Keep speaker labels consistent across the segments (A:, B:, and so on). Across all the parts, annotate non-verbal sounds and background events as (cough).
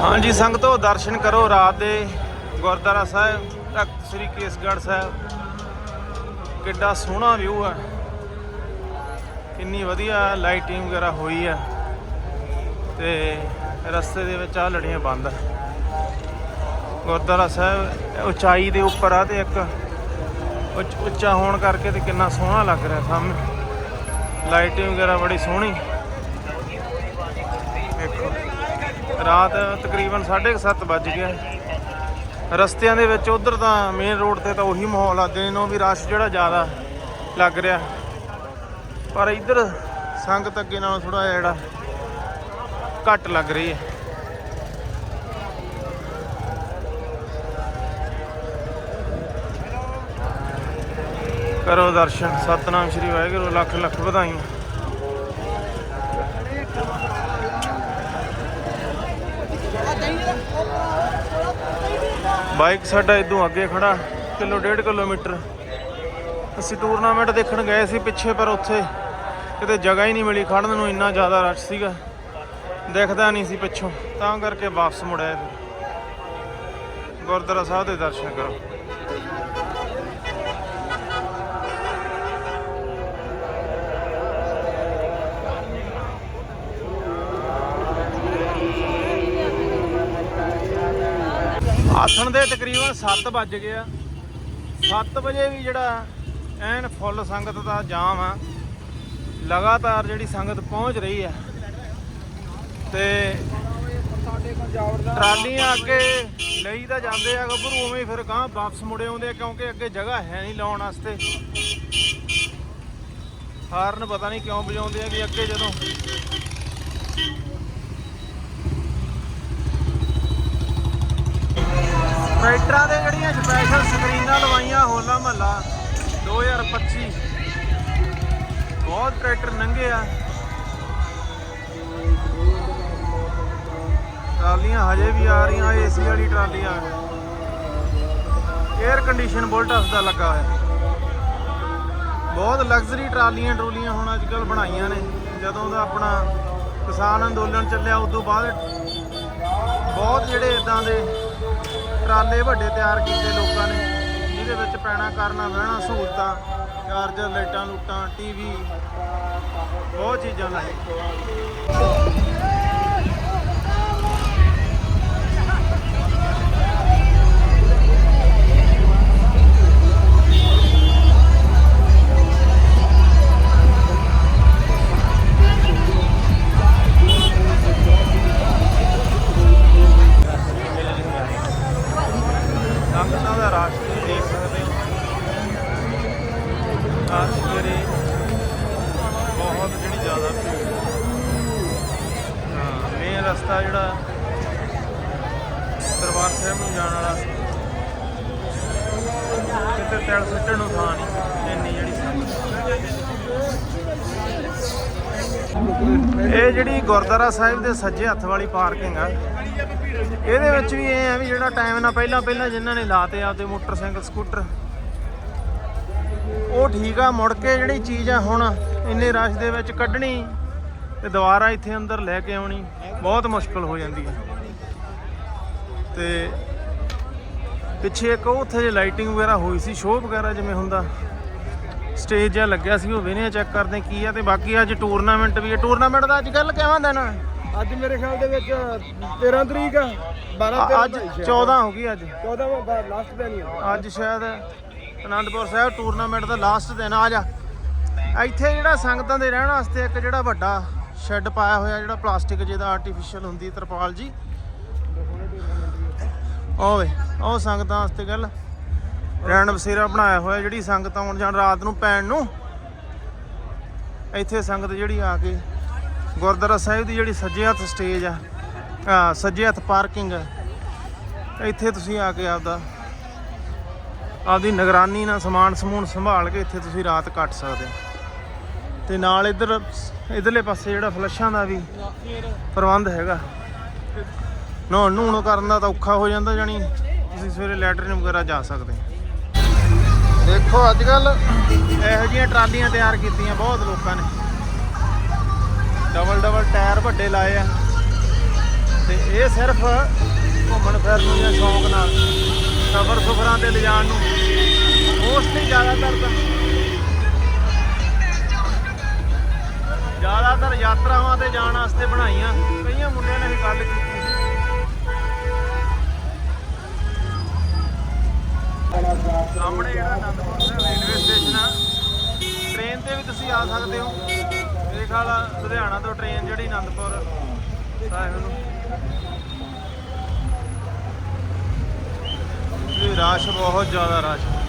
A: ਹਾਂਜੀ ਸੰਗਤੋ ਦਰਸ਼ਨ ਕਰੋ ਰਾਤ ਦੇ ਗੁਰਦੁਆਰਾ ਸਾਹਿਬ, ਤਖਤ ਸ੍ਰੀ ਕੇਸਗੜ੍ਹ ਸਾਹਿਬ। ਕਿੱਡਾ ਸੋਹਣਾ ਵਿਊ ਹੈ ਕਿੰਨੀ ਵਧੀਆ ਲਾਈਟਿੰਗ ਵਗੈਰਾ ਹੋਈ ਹੈ ਤੇ ਰਸਤੇ ਦੇ ਵਿੱਚ ਆ ਲੜੀਆਂ ਬੰਦ ਆ। ਗੁਰਦੁਆਰਾ ਸਾਹਿਬ ਉਚਾਈ ਦੇ ਉੱਪਰ ਆ ਤੇ ਇੱਕ ਉੱਚ- ਉੱਚਾ ਹੋਣ ਕਰਕੇ ਤੇ ਕਿੰਨਾ ਸੋਹਣਾ ਲੱਗ ਰਿਹਾ ਸਾਹਮਣੇ। ਲਾਈਟਿੰਗ ਵਗੈਰਾ ਬੜੀ ਸੋਹਣੀ ਦੇਖੋ ਰਾਤ ਤਕਰੀਬਨ 7:30 ਵੱਜ ਗਿਆ। ਰਸਤਿਆਂ ਦੇ ਵਿੱਚ ਉਧਰ ਤਾਂ ਮੇਨ ਰੋਡ ਤੇ ਤਾਂ ਉਹੀ ਮਾਹੌਲ ਆ, ਦਿਨ ਨੂੰ ਵੀ ਰਸ਼ ਜਿਹੜਾ ਜ਼ਿਆਦਾ ਲੱਗ ਰਿਹਾ। ਪਰ ਇੱਧਰ ਸੰਗਤ ਅੱਗੇ ਨਾਲੋਂ ਥੋੜਾ ਜਿਹੜਾ ਘੱਟ ਲੱਗ ਰਹੀ ਹੈ। ਕਰੋ ਦਰਸ਼ਨ, ਸਤਨਾਮ ਸ਼੍ਰੀ ਵਾਹਿਗੁਰੂ, ਲੱਖ ਲੱਖ ਵਧਾਈਆਂ। ਬਾਈਕ ਸਾਡਾ ਇਦੋਂ ਅੱਗੇ ਖੜਾ, ਕਿਲੋ ਡੇਢ ਕਿਲੋਮੀਟਰ। ਅਸੀਂ ਟੂਰਨਾਮੈਂਟ ਦੇਖਣ ਗਏ ਸੀ ਪਿੱਛੇ, ਪਰ ਉੱਥੇ ਕਿਤੇ ਜਗ੍ਹਾ ਹੀ ਨਹੀਂ ਮਿਲੀ ਖੜਨ ਨੂੰ ਇੰਨਾ ਜ਼ਿਆਦਾ ਰਸ਼ ਸੀਗਾ। ਦੇਖਦਾ ਨਹੀਂ ਸੀ ਪਿੱਛੋਂ, ਤਾਂ ਕਰਕੇ ਵਾਪਸ ਮੁੜਿਆ ਗੁਰਦੁਆਰਾ ਸਾਹਿਬ ਦੇ ਦਰਸ਼ਨ ਕਰੋ। ਆਸਣ ਦੇ ਤਕਰੀਬਨ 7 ਵੱਜ ਗਏ ਆ। 7 ਵਜੇ ਵੀ ਜਿਹੜਾ ਐਨ ਫੁੱਲ ਸੰਗਤ ਦਾ ਜਾਮ ਆ। ਲਗਾਤਾਰ ਜਿਹੜੀ ਸੰਗਤ ਪਹੁੰਚ ਰਹੀ ਆ। ਤੇ ਟਰਾਲੀਆਂ ਅੱਗੇ ਲਈ ਤਾਂ ਜਾਂਦੇ ਆ, ਗੱਭਰੂ ਉਵੇਂ ਫਿਰ ਗਾਂ ਵਾਪਸ ਮੁੜੇ ਆਉਂਦੇ ਆ, ਕਿਉਂਕਿ ਅੱਗੇ ਜਗ੍ਹਾ ਹੈ ਨਹੀਂ ਲਾਉਣ ਵਾਸਤੇ। ਹਾਰਨ ਪਤਾ ਨਹੀਂ ਕਿਉਂ ਵਜਾਉਂਦੇ ਆ ਵੀ ਅੱਗੇ ਜਦੋਂ ਟਰੈਕਟਰਾਂ ਦੇ ਜਿਹੜੀਆਂ ਸਪੈਸ਼ਲ ਸਕਰੀਨਾਂ ਲਵਾਈਆਂ ਹੋਲਾ ਮਹੱਲਾ 2025 ਬਹੁਤ ਟਰੈਕਟਰ ਨੰਗੇ ਆ। ਟਰਾਲੀਆਂ ਹਜੇ ਵੀ ਆ ਰਹੀਆਂ, ਏਸੀ ਵਾਲੀ ਟਰਾਲੀਆਂ। 에ਅਰ ਕੰਡੀਸ਼ਨ ਬੁਲਟਸ ਦਾ ਲੱਗਾ ਹੋਇਆ। ਬਹੁਤ ਲਗਜ਼ਰੀ ਟਰਾਲੀਆਂ ਟਰੂਲੀਆਂ ਹੁਣ ਅੱਜ ਕੱਲ ਬਣਾਈਆਂ ਨੇ। ਜਦੋਂ ਦਾ ਆਪਣਾ ਕਿਸਾਨ ਅੰਦੋਲਨ ਚੱਲਿਆ ਉਸ ਤੋਂ ਬਾਅਦ ਬਹੁਤ ਜਿਹੜੇ ਇਦਾਂ ਦੇ ਟਰਾਲੇ ਵੱਡੇ ਤਿਆਰ ਕੀਤੇ ਲੋਕਾਂ ਨੇ। ਜਿਹਦੇ ਵਿੱਚ ਪੈਣਾ, ਕਰਨਾ, ਬਹਿਣਾ, ਸਹੂਲਤਾਂ, ਚਾਰਜਰ, ਲਾਈਟਾਂ, ਲੂਟਾਂ, ਟੀਵੀ, ਬਹੁਤ ਚੀਜ਼ਾਂ ਲਾਏ ਰਸਤਾ ਜਿਹੜਾ ਦਰਬਾਰ ਸਾਹਿਬ ਨੂੰ ਜਾਣ ਵਾਲਾ ਕਿਤੇ ਤੇਲ ਸਿੱਟਣ ਨੂੰ ਥਾਂ ਨਹੀਂ, ਇੰਨੀ ਜਿਹੜੀ ਇਹ ਜਿਹੜੀ ਗੁਰਦੁਆਰਾ ਸਾਹਿਬ ਦੇ ਸੱਜੇ ਹੱਥ ਵਾਲੀ ਪਾਰਕਿੰਗ ਆ, ਇਹਦੇ ਵਿੱਚ ਵੀ ਇਹ ਆ ਵੀ ਜਿਹੜਾ ਟਾਈਮ ਨਾਲ ਪਹਿਲਾਂ ਪਹਿਲਾਂ ਜਿਨ੍ਹਾਂ ਨੇ ਲਾਤੇ ਆਪਦੇ ਮੋਟਰਸਾਈਕਲ, ਸਕੂਟਰ, ਉਹ ਠੀਕ ਆ, ਮੁੜ ਕੇ ਜਿਹੜੀ ਚੀਜ਼ ਆ ਹੁਣ ਇੰਨੇ ਰਸ਼ ਦੇ ਵਿੱਚ ਕੱਢਣੀ ਤੇ ਦੁਬਾਰਾ ਇੱਥੇ ਅੰਦਰ ਲੈ ਕੇ ਆਉਣੀ ਬਹੁਤ ਮੁਸ਼ਕਲ ਹੋ ਜਾਂਦੀ ਹੈ। ਤੇ ਪਿੱਛੇ ਇੱਕ ਉਹ ਉੱਥੇ ਜੇ ਲਾਈਟਿੰਗ ਵਗੈਰਾ ਹੋਈ ਸੀ ਸ਼ੋਅ ਵਗੈਰਾ ਜਿਵੇਂ ਹੁੰਦਾ। ਸਟੇਜ ਜਿਹਾ ਲੱਗਿਆ ਸੀ ਉਹ ਵੇਨੇ ਚੈੱਕ ਕਰਦੇ ਕੀ ਆ ਤੇ ਬਾਕੀ ਅੱਜ ਟੂਰਨਾਮੈਂਟ ਵੀ ਹੈ। ਟੂਰਨਾਮੈਂਟ ਦਾ ਅੱਜ ਕੱਲ ਕਿਵੇਂ ਦਿਨ?
B: ਅੱਜ ਮੇਰੇ ਖਿਆਲ ਦੇ ਵਿੱਚ 13 ਤਰੀਕ ਆ 12 13
A: ਅੱਜ 14 ਹੋ ਗਈ ਅੱਜ।
B: 14 ਲਾਸਟ ਦਿਨ ਹੀ
A: ਅੱਜ ਸ਼ਾਇਦ ਅਨੰਦਪੁਰ ਸਾਹਿਬ ਟੂਰਨਾਮੈਂਟ ਦਾ ਲਾਸਟ ਦਿਨ ਆ ਜਾ। ਇੱਥੇ ਜਿਹੜਾ ਸੰਗਤਾਂ ਦੇ ਰਹਿਣ ਵਾਸਤੇ ਇੱਕ ਜਿਹੜਾ ਵੱਡਾ ਸ਼ੈੱਡ ਪਾਇਆ ਹੋਇਆ ਜਿਹੜਾ ਪਲਾਸਟਿਕ ਜਿਹਦਾ ਆਰਟੀਫੀਸ਼ੀਅਲ ਹੁੰਦੀ ਤਰਪਾਲ ਜੀ। ਓਏ ਉਹ ਸੰਗਤਾਂ ਵਾਸਤੇ ਗੱਲ। ਰਹਿਣ ਬਸੇਰਾ ਬਣਾਇਆ ਹੋਇਆ ਜਿਹੜੀ ਸੰਗਤ ਆਉਣ ਜਾਣ ਰਾਤ ਨੂੰ ਪੈਣ ਨੂੰ। ਇੱਥੇ ਸੰਗਤ ਜਿਹੜੀ ਆ ਕੇ ਗੁਰਦੁਆਰਾ ਸਾਹਿਬ ਦੀ ਜਿਹੜੀ ਸੱਜੇ ਹੱਥ ਸਟੇਜ ਆ ਆ, ਸੱਜੇ ਹੱਥ ਪਾਰਕਿੰਗ ਆ। ਇੱਥੇ ਤੁਸੀਂ ਆ ਕੇ ਆਪਦਾ, ਆਪਦੀ ਨਿਗਰਾਨੀ ਨਾਲ ਸਮਾਨ ਸਮੂਨ ਸੰਭਾਲ ਕੇ ਇੱਥੇ ਤੁਸੀਂ ਰਾਤ ਕੱਟ ਸਕਦੇ ਹੋ। ਤੇ ਨਾਲ ਇੱਧਰ, ਇਧਰਲੇ ਪਾਸੇ ਜਿਹੜਾ ਫਲੱਸ਼ਾਂ ਦਾ ਵੀ ਪ੍ਰਬੰਧ ਹੈਗਾ। ਨਹਾਉਣ ਨੂਣ ਕਰਨ ਦਾ ਤਾਂ ਔਖਾ ਹੋ ਜਾਂਦਾ ਜਾਨੀ ਤੁਸੀਂ ਸਵੇਰੇ ਲੈਟਰਨ ਵਗੈਰਾ ਜਾ ਸਕਦੇ ਦੇਖੋ ਅੱਜ ਕੱਲ ਇਹੋ ਜਿਹੀਆਂ ਟਰਾਲੀਆਂ ਤਿਆਰ ਕੀਤੀਆਂ ਬਹੁਤ ਲੋਕਾਂ ਨੇ। ਡਬਲ ਡਬਲ ਟਾਇਰ ਵੱਡੇ ਲਾਏ ਆ। ਤੇ ਇਹ ਸਿਰਫ ਘੁੰਮਣ ਫਿਰਨ ਨੂੰ ਜਾਂ ਸ਼ੌਂਕ ਨਾਲ ਸਫਰ ਸੁਫਰਾਂ ਤੇ ਲਿਜਾਣ ਨੂੰ। ਮੋਸਟਲੀ ਜ਼ਿਆਦਾਤਰ ਤਾਂ ਜ਼ਿਆਦਾਤਰ ਯਾਤਰਾਵਾਂ ਤੇ ਜਾਣ ਵਾਸਤੇ ਬਣਾਈਆਂ। ਕਈਆਂ ਮੁੰਡਿਆਂ ਨੇ ਵੀ ਗੱਲ ਕੀਤੀ। ਸਾਹਮਣੇ ਜਿਹੜਾ ਅਨੰਦਪੁਰ ਸਾਹਿਬ ਰੇਲਵੇ ਸਟੇਸ਼ਨ ਆ, ਟ੍ਰੇਨ ਤੇ ਵੀ ਤੁਸੀਂ ਆ ਸਕਦੇ ਹੋ। ਮੇਰੇ ਖਿਆਲ ਲੁਧਿਆਣਾ ਤੋਂ ਟ੍ਰੇਨ ਜਿਹੜੀ ਅਨੰਦਪੁਰ ਸਾਹਿਬ ਨੂੰ। ਇਹ ਰਸ਼ ਬਹੁਤ ਜ਼ਿਆਦਾ, ਰਸ਼।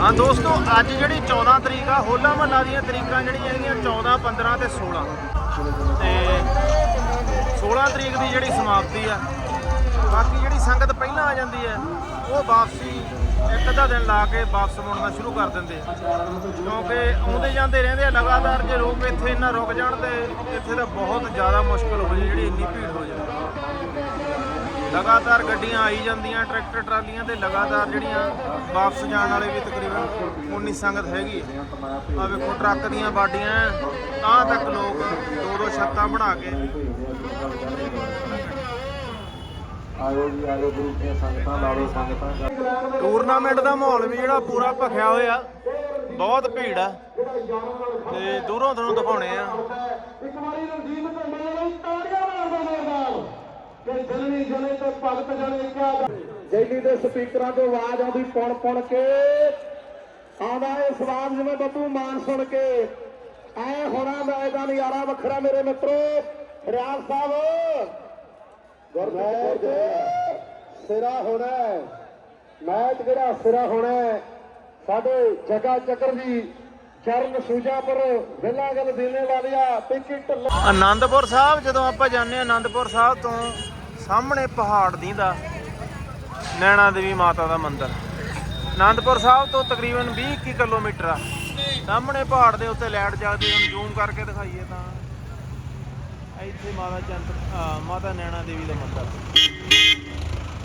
A: ਹਾਂ ਦੋਸਤੋ, ਅੱਜ ਜਿਹੜੀ 14 ਤਰੀਕ ਆ, ਹੋਲਾ ਮਹੱਲਾ ਦੀਆਂ ਤਰੀਕਾਂ ਜਿਹੜੀਆਂ ਹੈਗੀਆਂ 14 15 ਤੇ 16 ਤੇ 16 ਤਰੀਕ ਦੀ ਜਿਹੜੀ ਸਮਾਪਤੀ ਆ, ਬਾਕੀ ਜਿਹੜੀ ਸੰਗਤ ਪਹਿਲਾਂ ਆ ਜਾਂਦੀ ਹੈ, ਉਹ ਵਾਪਸੀ ਇੱਕ ਅੱਧਾ ਦਿਨ ਲਾ ਕੇ ਵਾਪਸ ਮੁੜਨਾ ਸ਼ੁਰੂ ਕਰ ਦਿੰਦੇ ਆ। ਕਿਉਂਕਿ ਆਉਂਦੇ ਜਾਂਦੇ ਰਹਿੰਦੇ ਆ, ਲਗਾਤਾਰ ਜੇ ਲੋਕ ਇੱਥੇ ਇੰਨਾ ਰੁਕ ਜਾਣ ਤੇ ਇੱਥੇ ਤਾਂ ਬਹੁਤ ਜ਼ਿਆਦਾ ਮੁਸ਼ਕਲ ਹੋ ਜਾਏ, ਜਿਹੜੀ ਇੰਨੀ ਭੀੜ ਹੋ ਜਾਵੇ ਲਗਾਤਾਰ ਗੱਡੀਆਂ ਆਈ ਜਾਂਦੀਆਂ ਟਰੈਕਟਰ ਟਰਾਲੀਆਂ ਤੇ ਲਗਾਤਾਰ ਜਿਹੜੀਆਂ ਵਾਪਸ ਜਾਣ ਵਾਲੇ ਵੀ ਤਕਰੀਬਨ ਉਨੀ ਸੰਗਤ ਹੈਗੀ ਆ ਵੇਖੋ ਟਰੱਕ ਦੀਆਂ ਬਾਡੀਆਂ ਤਾਂ ਤੱਕ ਲੋਕ ਦੋ ਦੋ ਛੱਤਾਂ ਬਣਾ ਕੇ
B: ਆਇਓ ਜੀ ਆਇਓ ਗੁਰੂ ਦੀਆਂ ਸੰਗਤਾਂ ਲਾੜੋ ਸੰਗਤਾਂ।
A: ਟੂਰਨਾਮੈਂਟ ਦਾ ਮਾਹੌਲ ਵੀ ਜਿਹੜਾ ਪੂਰਾ ਭਖਿਆ ਹੋਇਆ ਬਹੁਤ ਭੀੜ ਆ ਤੇ ਦੂਰੋਂ ਤੁਹਾਨੂੰ ਦਿਖਾਉਣੇ ਆ।
B: ਇੱਕ ਵਾਰੀ ਰਣਜੀਤ ਭੰਡੇ ਲਈ ਤਾੜੀਆਂ ਕਿ ਜਲਣੀ ਜਲੇ ਤੇ ਭਗਤ ਜਣੇ ਕਿਆ ਜੈਲੀ ਦੇ ਸਪੀਕਰਾਂ ਤੋਂ ਆਵਾਜ਼ ਆਉਂਦੀ ਪੁਣ ਪੁਣ ਕੇ ਆਉਂਦਾ ਇਹ ਸਵਾਦ ਜਿਵੇਂ ਬੱਬੂ ਮਾਨ ਸੁਣ ਕੇ ਐ ਹੋਣਾ ਦਾ ਇਹਦਾ ਨਜ਼ਾਰਾ ਵੱਖਰਾ ਮੇਰੇ ਮਿੱਤਰੋ ਰਿਆਜ਼ ਸਾਹਿਬ ਗੁਰਮੇਰ ਸਿਰਾ ਹੋਣਾ ਹੈ। ਮੈਚ ਜਿਹੜਾ ਸਿਰਾ ਹੋਣਾ ਹੈ। ਸਾਡੇ ਜਗਾ ਚੱਕਰ ਜੀ ਚਰਨ ਸੂਜਾਪੁਰ ਵਿਲਾ ਗੱਲ ਦੇਣੇ ਵਾਲਿਆ ਪਿੰਕੀ ਢੱਲੋ
A: ਆਨੰਦਪੁਰ ਸਾਹਿਬ ਜਦੋਂ ਆਪਾਂ ਜਾਂਦੇ ਆ ਆਨੰਦਪੁਰ ਸਾਹਿਬ ਤੋਂ ਸਾਹਮਣੇ ਪਹਾੜ ਦੀਂਦਾ, ਨੈਣਾ ਦੇਵੀ ਮਾਤਾ ਦਾ ਮੰਦਿਰ। ਆਨੰਦਪੁਰ ਸਾਹਿਬ ਤੋਂ ਤਕਰੀਬਨ 20 ਕੁ ਕਿਲੋਮੀਟਰ ਆ। ਸਾਹਮਣੇ ਪਹਾੜ ਦੇ ਉੱਤੇ ਲਾਈਟ ਜਗਦੀ, ਹੁਣ ਜ਼ੂਮ ਕਰਕੇ ਦਿਖਾਈਏ ਤਾਂ। ਇੱਥੇ ਮਾਤਾ ਚੰਦ ਮਾਤਾ ਨੈਣਾ ਦੇਵੀ ਦਾ ਮੰਦਿਰ।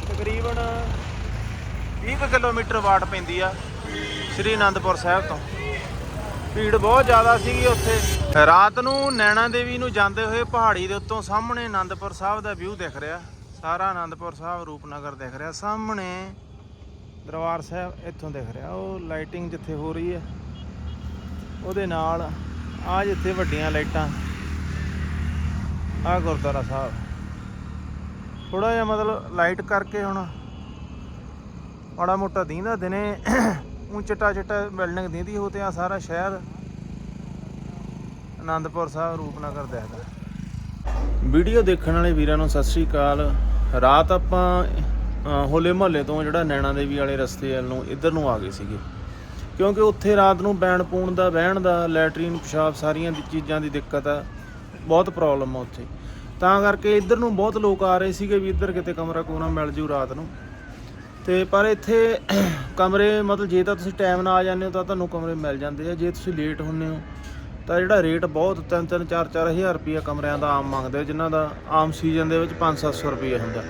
A: ਤਕਰੀਬਨ 20 ਕੁ ਕਿਲੋਮੀਟਰ ਵਾਟ ਪੈਂਦੀ ਆ, ਸ੍ਰੀ ਅਨੰਦਪੁਰ ਸਾਹਿਬ ਤੋਂ। ਭੀੜ ਬਹੁਤ ਜ਼ਿਆਦਾ ਸੀਗੀ ਉੱਥੇ। ਰਾਤ ਨੂੰ ਨੈਣਾ ਦੇਵੀ ਨੂੰ ਜਾਂਦੇ ਹੋਏ ਪਹਾੜੀ ਦੇ ਉੱਤੋਂ ਸਾਹਮਣੇ ਆਨੰਦਪੁਰ ਸਾਹਿਬ ਦਾ ਵਿਊ ਦਿਖ ਰਿਹਾ। ਸਾਰਾ ਆਨੰਦਪੁਰ ਸਾਹਿਬ, ਰੂਪਨਗਰ ਦਿਖ ਰਿਹਾ। ਸਾਹਮਣੇ ਦਰਬਾਰ ਸਾਹਿਬ ਇੱਥੋਂ ਦਿਖ ਰਿਹਾ। ਉਹ ਲਾਈਟਿੰਗ ਜਿੱਥੇ ਹੋ ਰਹੀ ਹੈ, ਉਹਦੇ ਨਾਲ ਆ ਜਿੱਥੇ ਵੱਡੀਆਂ ਲਾਈਟਾਂ, ਆ ਗੁਰਦੁਆਰਾ ਸਾਹਿਬ। ਥੋੜਾ ਜਿਹਾ ਮਤਲਬ ਲਾਈਟ ਕਰਕੇ ਹੁਣ ਮਾੜਾ ਮੋਟਾ ਦੀਂਦਾ ਦਿਨੇ ਊਂ ਚਿੱਟਾ ਚਿੱਟਾ ਬਿਲਡਿੰਗ ਦੀਂਦੀ ਹੋ ਤੇ ਆ ਸਾਰਾ ਸ਼ਹਿਰ ਆਨੰਦਪੁਰ ਸਾਹਿਬ ਰੂਪਨਗਰ ਦਿਖਦਾ। ਵੀਡੀਓ ਦੇਖਣ ਵਾਲੇ ਵੀਰਾਂ ਨੂੰ ਸਤਿ ਸ੍ਰੀ ਅਕਾਲ। ਰਾਤ ਆਪਾਂ ਹੋਲੇ ਮਹੱਲੇ ਤੋਂ ਜਿਹੜਾ ਨੈਣਾ ਦੇਵੀ ਵਾਲੇ ਰਸਤੇ ਵੱਲ ਨੂੰ ਇੱਧਰ ਨੂੰ ਆ ਗਏ ਸੀਗੇ। ਕਿਉਂਕਿ ਉੱਥੇ ਰਾਤ ਨੂੰ ਬੈਣ ਪੂਣ ਦਾ, ਬਹਿਣ ਦਾ, ਲੈਟਰੀਨ, ਪਿਸ਼ਾਬ ਸਾਰੀਆਂ ਦੀ ਚੀਜ਼ਾਂ ਦੀ ਦਿੱਕਤ ਆ। ਬਹੁਤ ਪ੍ਰੋਬਲਮ ਆ ਉੱਥੇ। ਤਾਂ ਕਰਕੇ ਇੱਧਰ ਨੂੰ ਬਹੁਤ ਲੋਕ ਆ ਰਹੇ ਸੀਗੇ ਵੀ ਇੱਧਰ ਕਿਤੇ ਕਮਰਾ ਕੋਨਾ ਮਿਲ ਜੂ ਰਾਤ ਨੂੰ। ਤੇ ਪਰ ਇੱਥੇ (clears throat) ਕਮਰੇ, ਮਤਲਬ ਜੇ ਤਾਂ ਤੁਸੀਂ ਟਾਈਮ ਨਾਲ ਆ ਜਾਂਦੇ ਹੋ ਤਾਂ ਤੁਹਾਨੂੰ ਕਮਰੇ ਮਿਲ ਜਾਂਦੇ ਆ। ਜੇ ਤੁਸੀਂ ਲੇਟ ਹੁੰਦੇ ਹੋ ਤਾਂ ਜਿਹੜਾ ਰੇਟ ਬਹੁਤ 3-3 4-4 ਹਜ਼ਾਰ ਰੁਪਏ ਕਮਰਿਆਂ ਦਾ ਆਮ ਮੰਗਦੇ ਆ, ਜਿਨ੍ਹਾਂ ਦਾ ਆਮ ਸੀਜ਼ਨ ਦੇ ਵਿੱਚ 5-700 ਰੁਪਏ ਹੁੰਦਾ।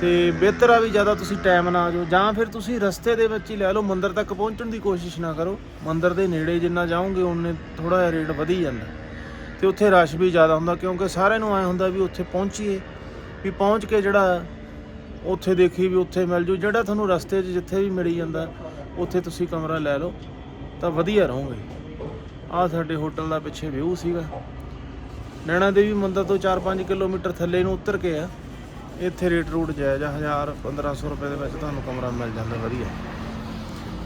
A: ਤੇ ਬਿਹਤਰ ਆ ਵੀ ਜ਼ਿਆਦਾ ਤੁਸੀਂ ਟਾਈਮ ਨਾ ਆ ਜਾਓ, ਜਾਂ ਫਿਰ ਤੁਸੀਂ ਰਸਤੇ ਦੇ ਵਿੱਚ ਹੀ ਲੈ ਲਓ, ਮੰਦਰ ਤੱਕ ਪਹੁੰਚਣ ਦੀ ਕੋਸ਼ਿਸ਼ ਨਾ ਕਰੋ। ਮੰਦਰ ਦੇ ਨੇੜੇ ਜਿੰਨਾ ਜਾਓਗੇ ਉਹਨੇ ਥੋੜਾ ਜਿਹਾ ਰੇਟ ਵਧੀ ਜਾਂਦਾ। ਤੇ ਉੱਥੇ ਰਸ਼ ਵੀ ਜ਼ਿਆਦਾ ਹੁੰਦਾ, ਕਿਉਂਕਿ ਸਾਰਿਆਂ ਨੂੰ ਐ ਹੁੰਦਾ ਵੀ ਉੱਥੇ ਪਹੁੰਚੀਏ, ਵੀ ਪਹੁੰਚ ਕੇ ਜਿਹੜਾ ਉੱਥੇ ਦੇਖੀ ਵੀ ਉੱਥੇ ਮਿਲ ਜੂ। ਜਿਹੜਾ ਤੁਹਾਨੂੰ ਰਸਤੇ 'ਚ ਜਿੱਥੇ ਵੀ ਮਿਲੀ ਜਾਂਦਾ, ਉੱਥੇ ਤੁਸੀਂ ਕਮਰਾ ਲੈ ਲਓ, ਤਾਂ ਵਧੀਆ ਰਹੋਗੇ। ਆਹ ਸਾਡੇ ਹੋਟਲ ਦਾ ਪਿੱਛੇ ਵਿਊ ਸੀਗਾ। ਨੈਣਾ ਦੇਵੀ ਮੰਦਰ ਤੋਂ 4-5 ਕਿਲੋਮੀਟਰ ਥੱਲੇ ਨੂੰ ਉਤਰ ਕੇ ਆ। ਇੱਥੇ ਰੇਟ ਰੂਟ ਜਾਇਜ਼ ਆ 1000 1500 ਰੁਪਏ ਦੇ ਵਿੱਚ ਤੁਹਾਨੂੰ ਕਮਰਾ ਮਿਲ ਜਾਂਦਾ, ਵਧੀਆ।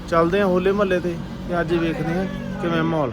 A: ਚੱਲਦੇ ਆ ਹੋਲੇ ਮਹੱਲੇ ਤੇ ਤੇ ਅੱਜ ਵੇਖਦੇ ਆ ਕਿਵੇਂ ਮਾਹੌਲ।